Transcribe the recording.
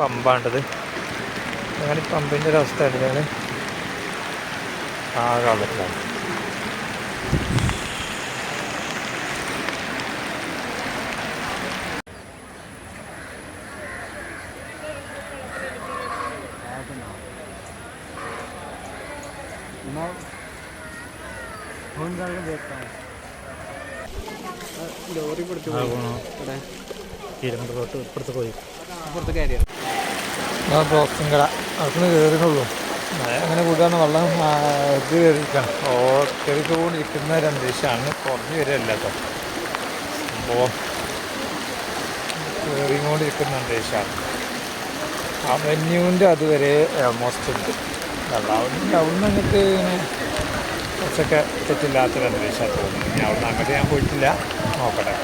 പമ്പാണ്ടത് അങ്ങനെ പമ്പിന്റെ ഒരു അവസ്ഥ ഞാൻ ആകെ വെള്ളത്തിലാണ് ലോറി കൊടുത്തു തൊട്ട് ഇപ്പുറത്ത് പോയി. ഇപ്പുറത്ത് കയറിയോ? ആ ബോക്സിങ് കട അവിടുന്ന് കയറിയുള്ളൂ അങ്ങനെ കൂടാണ് വെള്ളം ഇത് കയറിയിരിക്കണം. ഓ കയറിക്കൊണ്ടിരിക്കുന്ന ഒരു അന്തരീക്ഷമാണ് കുറഞ്ഞു വരികയല്ല കേട്ടോ. സംഭവം കയറിക്കൊണ്ടിരിക്കുന്ന അന്തരീക്ഷമാണ് ആ വെന്യൂവിന്റെ അതുവരെ ഓൾമോസ്റ്റ് ഉണ്ട്. വെള്ളം അവിടുന്ന് അവിടുന്ന് അങ്ങോട്ട് ഇങ്ങനെ കുറച്ചൊക്കെ തെറ്റില്ലാത്തൊരു അന്തരീക്ഷമാണ് തോന്നുന്നത് ഇനി അവിടുന്ന് അങ്ങോട്ട് ഞാൻ പോയിട്ടില്ല. നോക്കട്ടെ.